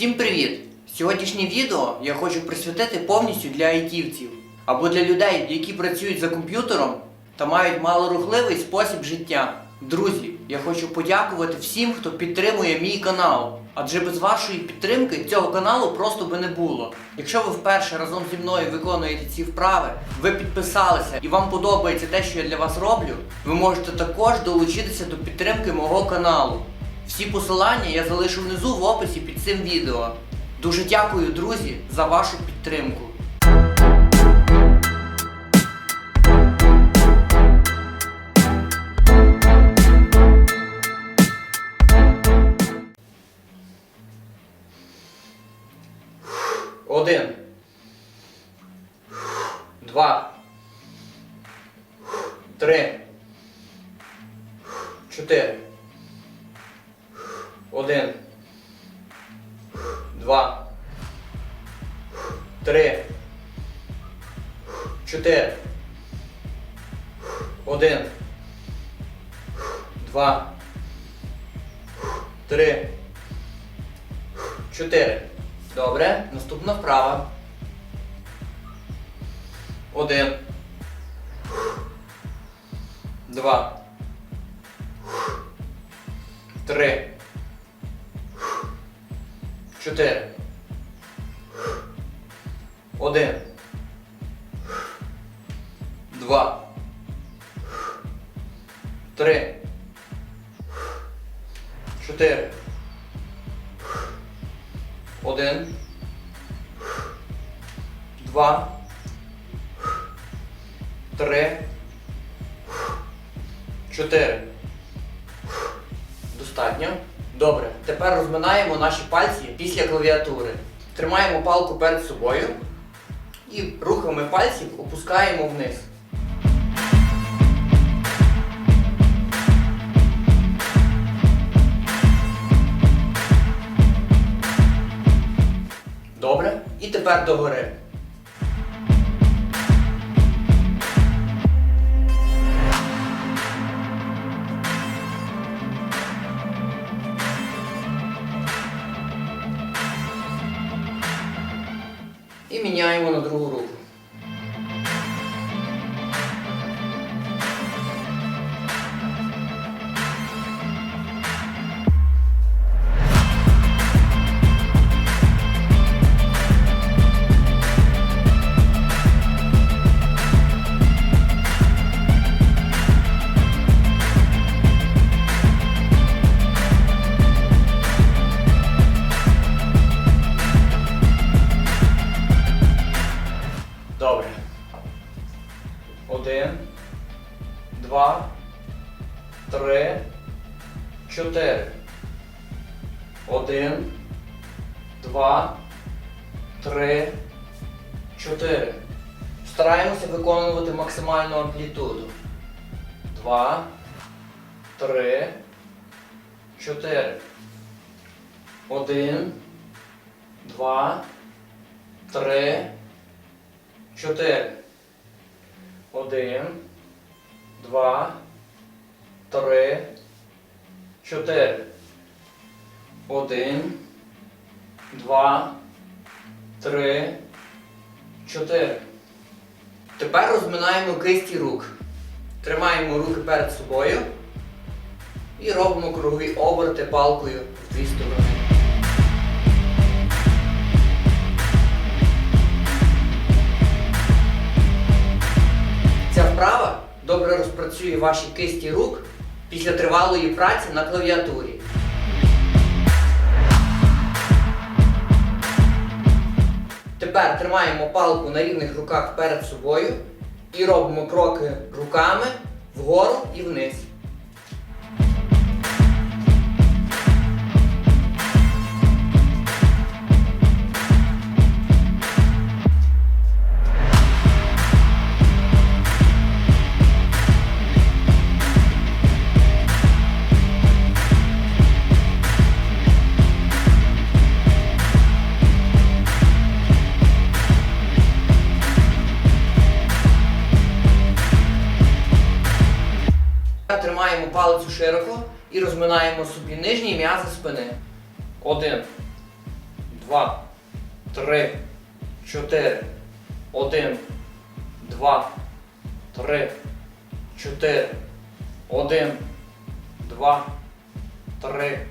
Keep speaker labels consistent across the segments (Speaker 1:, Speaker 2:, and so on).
Speaker 1: Всім привіт! Сьогоднішнє відео я хочу присвятити повністю для айтівців або для людей, які працюють за комп'ютером та мають малорухливий спосіб життя. Друзі, я хочу подякувати всім, хто підтримує мій канал. Адже без вашої підтримки цього каналу просто би не було. Якщо ви вперше разом зі мною виконуєте ці вправи, ви підписалися і вам подобається те, що я для вас роблю, ви можете також долучитися до підтримки мого каналу. Всі посилання я залишу внизу в описі під цим відео. Дуже дякую, друзі, за вашу підтримку. Один. Два. Три. Чотири. Один. Два. Три. Чотири. Один. Два. Три. Чотири. Добре. Наступна вправа. Один. Два. Три. Чотири. Один. Два. Три. Чотири. Один. Два. Три. Чотири. Достатньо. Добре. Тепер розминаємо наші пальці після клавіатури. Тримаємо палку перед собою і рухами пальців опускаємо вниз. Добре. І тепер догори. Добре. Один, два, три, чотири. Один, два, три, чотири. Стараємося виконувати максимальну амплітуду. Два, три, чотири. Один, два, три. Чотири. Один. Два. Три. Чотири. Один. Два. Три. Чотири. Тепер розминаємо кисті рук. Тримаємо руки перед собою і робимо кругові оберти палкою в дві сторони. Розпрацює ваші кисті рук після тривалої праці на клавіатурі. Тепер тримаємо палку на рівних руках перед собою і робимо кроки руками вгору і вниз. Тримаємо палицю широко і розминаємо собі нижні м'язи спини. Один, два, три, чотири. Один, два, три, чотири. Один, два, три,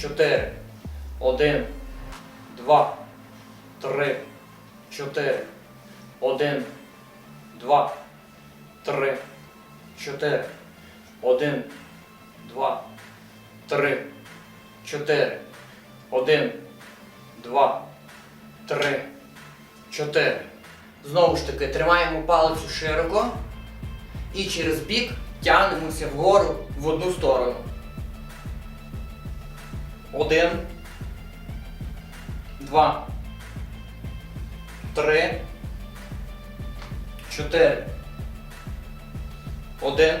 Speaker 1: чотири. Один, два, три, чотири. Один, два, три, чотири. Один, два, три, чотири. Один, два, три, чотири. Знову ж таки, тримаємо палицю широко і через бік тягнемося вгору в одну сторону. Один, два, три, чотири. Один,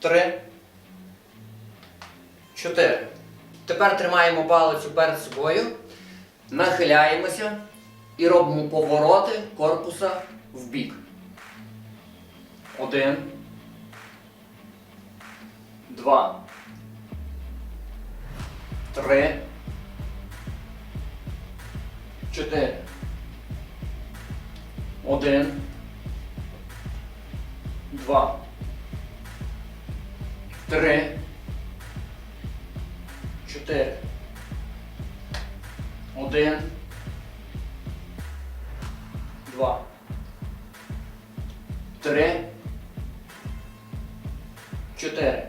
Speaker 1: три, чотири. Тепер тримаємо палицю перед собою, нахиляємося і робимо повороти корпуса в бік. Один. Два. Три. Чотири. Один. Два. Три. Чотири. Один. Два. Три. Чотири.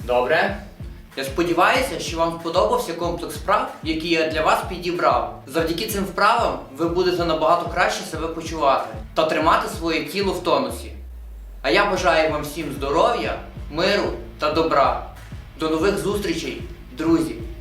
Speaker 1: Добре. Я сподіваюся, що вам сподобався комплекс вправ, який я для вас підібрав. Завдяки цим вправам ви будете набагато краще себе почувати та тримати своє тіло в тонусі. А я бажаю вам всім здоров'я, миру та добра. До нових зустрічей, друзі!